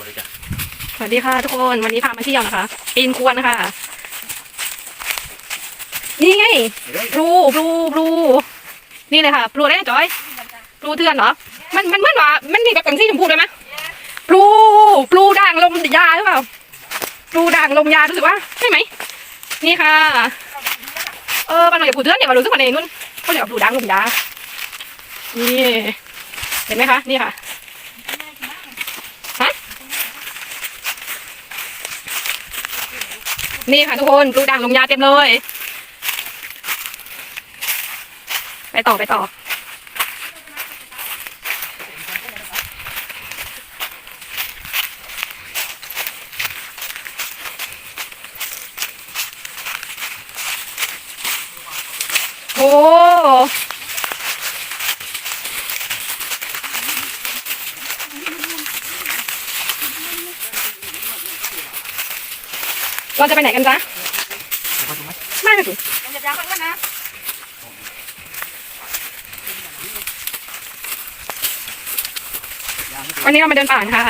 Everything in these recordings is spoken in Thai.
บริจาคสวัสดีค่ะทุกคนวันนี้พามาเที่ยวนะคะปีนควรนะคะ นี่ไงพลูพลูพลูนี่เลยค่ะพลูได้จอยพลูเถื่อนเหรอมันมันเหมือนว่ามันมีแบบกังสีชมพูด้วยไหมพลูพลูด่างลมยาหรือเปล่าพลูด่างลมยารู้สึกว่าใช่ไหมนี่ค่ะ เออมันเหมือนพลูเถื่อนเนี่ยมารู้สึกว่าในนู้นเขาเรียกว่าพลูด่างลมยานี่เห็นไหมคะนี่ค่ะ นี่ค่ะทุกคนปลูกด่างลงยาเต็มเลย ไปต่อไปต่อ โอ้ เราจะไปไหนกันจ๊ะไม่ไม่ถูกวันนี้เรามาเดินป่าค่ะ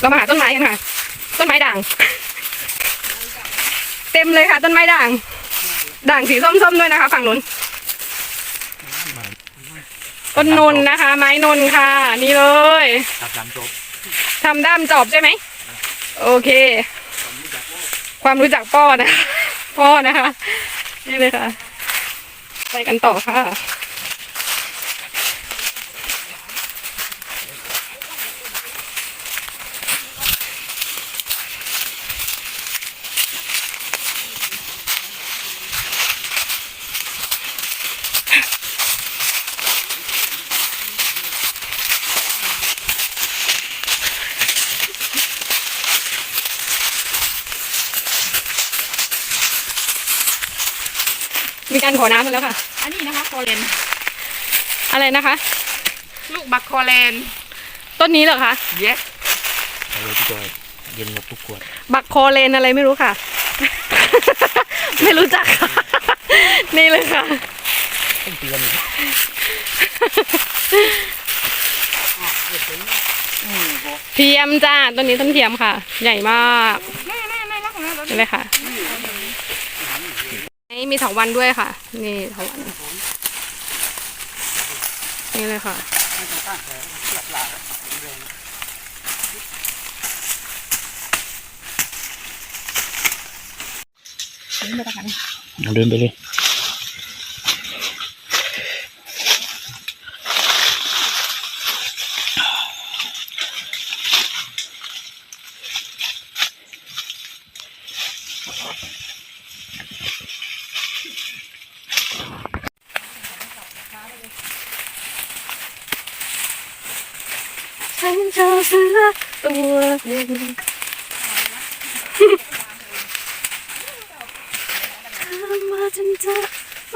เรามาหาต้นไม้กันค่ะ ต้นไม้ด่าง เต็มเลยค่ะ ต้นไม้ด่าง ด่างสีส้มๆด้วยนะคะ ฝั่งนู้นต้นนนนะคะ ไม้นนค่ะ นี่เลยตับน้ำจบ ทำด้ามจอบใช่ไหม โอเค ความรู้จักพ่อนะ พ่อนะคะ นี่เลยค่ะ ไปกันต่อค่ะ มีการขอน้ำกันแล้วค่ะ อันนี้นะคะคอเลนอะไรนะคะ ลูกบักคอเลนต้นนี้เหรอคะ เยสไปเลยพี่จอย เย็นหมดทุกขวด บักโคเลนอะไรไม่รู้ค่ะ ไม่รู้จักค่ะ นี่เลยค่ะ ต้องเตือนเทียมจ้าต้นนี้ต้นเทียมค่ะ ใหญ่มาก แม่แม่แม่รักของเรานี่เลยค่ะ นี่มีเถาวันด้วยค่ะ นี่เถาวันนี่เลยค่ะเราเดินไปเลย ฉันจะเสือตัวเล็กถามว่าฉันจะไป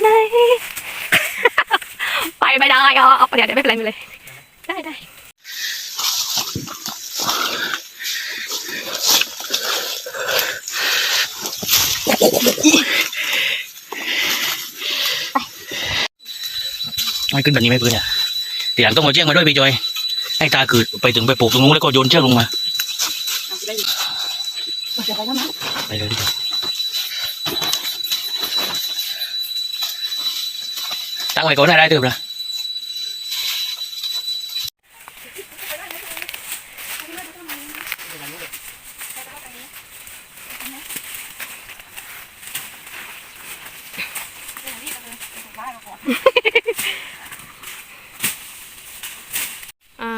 ไหนไปไม่ได้อะเอาเดี๋ยวเดี๋ยวไม่เป็นไรไม่เป็นได้ได้ไม่ขึ้นแบบนี้ไม่พื้นอะทีหลังต้องเอาเชือกมาด้วยพี่จอย ให้ตาเกิดไปถึงไปปลูกตรงนู้นแล้วก็โยนเชือกลงมาไปเลยพี่จอยตั้งไว้ก่อนได้ได้เติมละ อ่า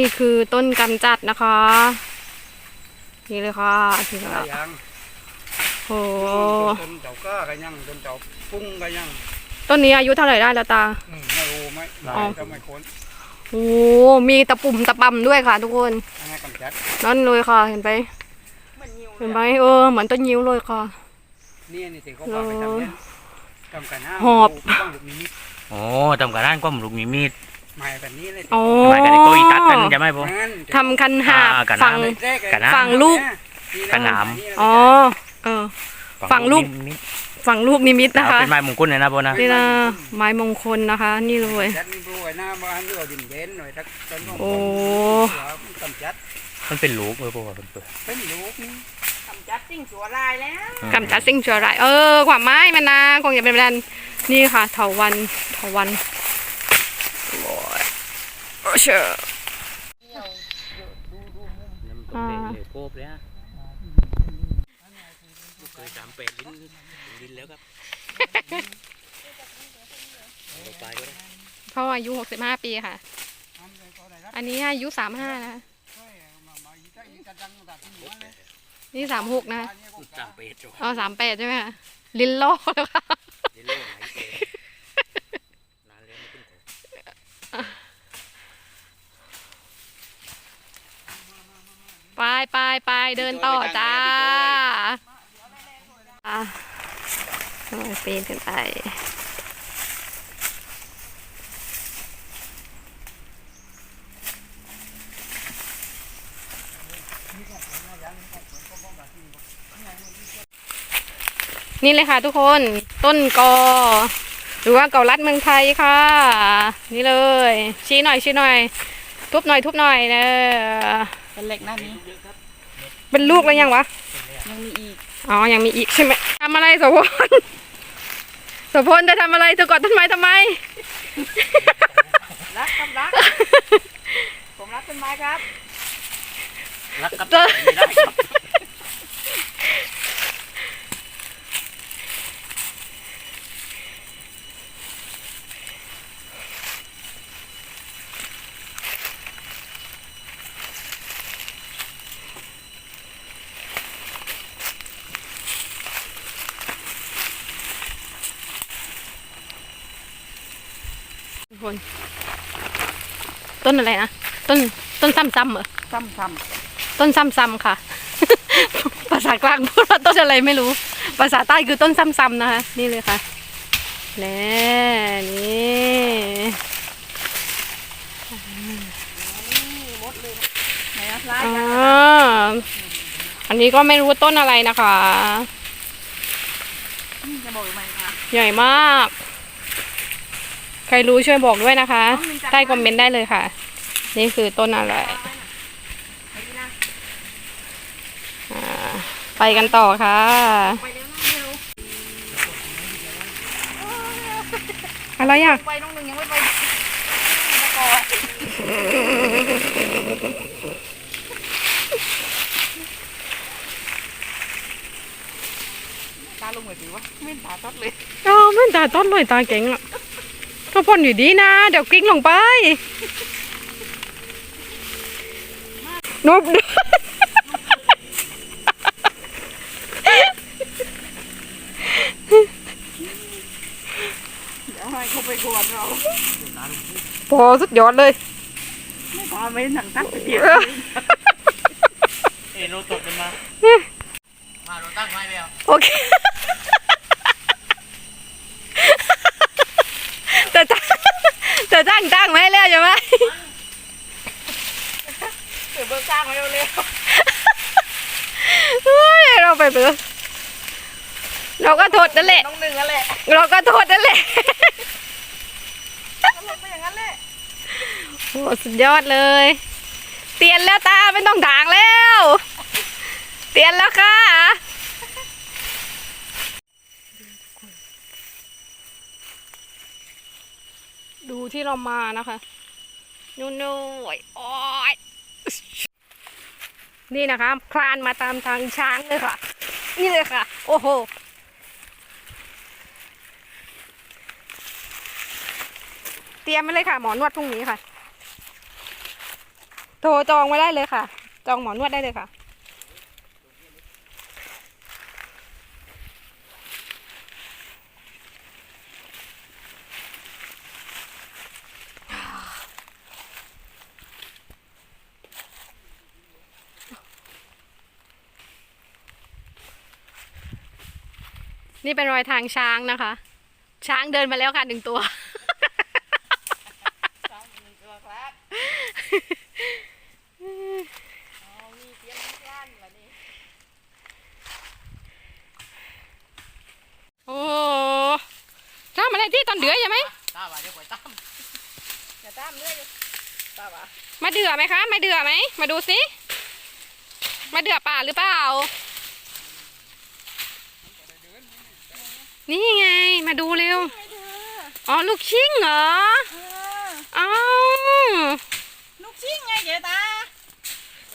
นี่คือต้นกำจัดนะคะ นี่เลยค่ะถึงแล้วยังโอ้ต้นเจ้าก้าก็ยังต้นเจ้าปุ้งก็ยังต้นนี้อายุเท่าไหร่ได้แล้วตาอืมไม่รู้ไหมหลาอ๋อยก็ไม่ค้นโอ้มีตะปุ่มตะปำด้วยค่ะ ทุกคนให้กำจัดนั่นเลยค่ะเห็นไปเห็นไหมเออเหมือนต้นยิ้วเลยค่ะนี่นี่สิเขาพาไปทำเนี่ยทำกันห้าหอบบ้างลูกมีมิดโอ้ทำกับร้านก้มลูกมีมีดใหม่แบบนี้เลยอ๋อหมายกันโกยตัดกันจะไหมพ่องั้นทำคันหาบอ่ากันฝั่งน้ำแรกๆกันน้ำฝั่งลูกนี่กันน้อ๋อ เออ ฝั่งลูก นิมิตฝั่งลูกนิมิตนะคะเป็นไม้มงคลเลยนะโบนะนี่นะไม้มงคลนะคะ นี่เลย จัดมีบรวยหน้าบ้านด้วยดินเด่นหน่อยทักต้นโอ้กำจัดมันเป็นลูกเออโบว่าเป็นเปิดเป็นลูกนี่กำจัดสิ่งสัวลายแล้ว กำจัดสิ่งชั่วร้ายเออความไม้มันนะคงจะเป็นแบบนั้นนี่ค่ะเถาวันเถาวันโอ้ยโอ้ เชื่ออ่าเลยโคบเลยฮะเคยสามเป็ดลิ้นลิ้นแล้วครับเอาไปก็ได้เขาอายุ65ปีค่ะ อันนี้อายุ35นะคะนี่36นะคะสามเป็ดจ้ะอ๋อ38ใช่ไหมคะลิ้นลอกแล้วค่ะ ลิ้นโล่ไหลเป็ดนานแล้วไม่ขึ้นของ ไปไปไปเดินต่อจ้าอะโอ้ยปีนขึ้นไปนี่เลยค่ะทุกคนต้นกอ หรือว่าเกาลัดเมืองไทยค่ะ นี่เลย ชี้หน่อยชี้หน่อย ทุบหน่อยทุบหน่อยเนอะเป็นเหล็กหน้านี้ เป็นลูกแล้วยังวะ ยังมีอีก อ๋อ ยังมีอีกใช่ไหมทำอะไรโสพลโสพลจะทำอะไรเธอกอดต้นไม้ทำไม รักครับรัก ผมรักต้นไม้ครับ รักกับเจอไม่ได้ครับ คนต้นอะไรนะต้นต้นซ้ำๆเหรอซ้ำซ้ต้นซ้ำๆค่ะ ภาษากลางพูดว่าต้นอะไรไม่รู้ ภาษาใต้คือต้นซ้ำๆนะคะ นี่เลยค่ะแน่นี่ำไหนอะพลายอ่าอันนี้ก็ไม่รู้ว่าต้นอะไรนะคะ จะบอกไหมคะ ใหญ่มาก ใครรู้ช่วยบอกด้วยนะคะ ใต้คอมเมนต์ได้เลยค่ะ นี่คือต้นอะไรอ่าไปกันต่อค่ะไปเร็วน้องเร็วอะไรอะไปน้องหนึ่งยังไม่ไปตะกอนตาลงเหมือนดีวะไม่ตาตัดเลยอ๋อมันตาต้นเลยตาเก่งอะ ก็พ่นอยู่ดีนะ เดี๋ยวกลิ้งลงไปนบเดี๋ยวให้เขาไปกวนเราพอสุดยอดเลย ไม่พาไม่หนังตัดไปเดียวเอ็นโรตดกันมามาโรตั้งไม้แล้วโอเค แต่จ้างแต่จ้างจ้างไม่ให้แล้วใช่ไหมเดี๋ยวเบิกสร้างมาเร็วเฮ้ยเราไปเบือเราก็โทษนั่นแหละๆน้องหนึ่งนั่นแหละเราก็โทษนั่นแหละก็ลงไปอย่างนั้นแหละโอ้สุดยอดเลย เตียนแล้วตาไม่ต้องด่างแล้ว เตียนแล้วค่ะ ดูที่เรามานะคะนู่นๆโอ้ยอยนี่นะคะ คลานมาตามทางช้างเลยค่ะ นี่เลยค่ะ โอ้โห เตรียมไว้เลยค่ะ หมอนวดพรุ่งนี้ค่ะ โทรจองไว้ได้เลยค่ะ จองหมอนวดได้เลยค่ะ นี่เป็นรอยทางช้างนะคะ ช้างเดินมาแล้วค่ะหนึ่งตัว สองหนึ่งตัวครับเอาตรีมอะไรที่ตอนเดือยใช่ไหม ตาว่าเดี๋ยวไปตามอย่าตามเลยตาว่ามาเดือไหมคะ มาเดือไหม มาดูสิ มาเดือป่าหรือเปล่า นี่ไง มาดูเร็วไอ้เธออ๋อลูกชิงเหรอเอออ๋อลูกชิงไงเจ๊ตา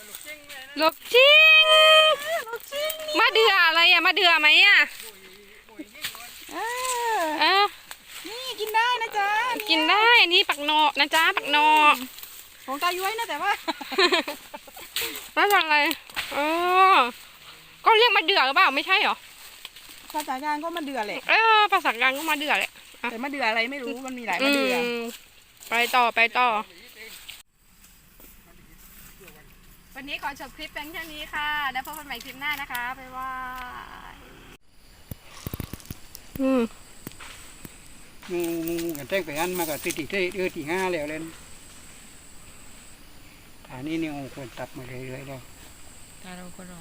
ลูกชิงลูกชิงนี่มาเดืออะไรอะมาเดือไหมอะเออเออนี่กินได้นะจ๊ะกินได้อันนี้ปักนอนะจ๊ะปักนอของตาย้วยนะแต่ว่าไม่เป็นไรอ๋อก็เรียกมาเดือหรือเปล่าไม่ใช่เหรอ ภาษากลางก็มาเดือแหละเออภาษากลางก็มาเดือแหละแต่มาเดืออะไรไม่รู้มันมีหลายอืมาเดือมไปต่อไปต่อ วันนี้ขอจบคลิปเพียงแค่นี้ค่ะ แล้วพบกันใหม่คลิปหน้านะคะบ๊ายบายอืมงูงูกันแจ้งไปอันมากับติดติดเออตีห้าแล้วเล่นฐานนี้นี่งูควรตับมาเรื่อยๆแล้วตาเราคนเรา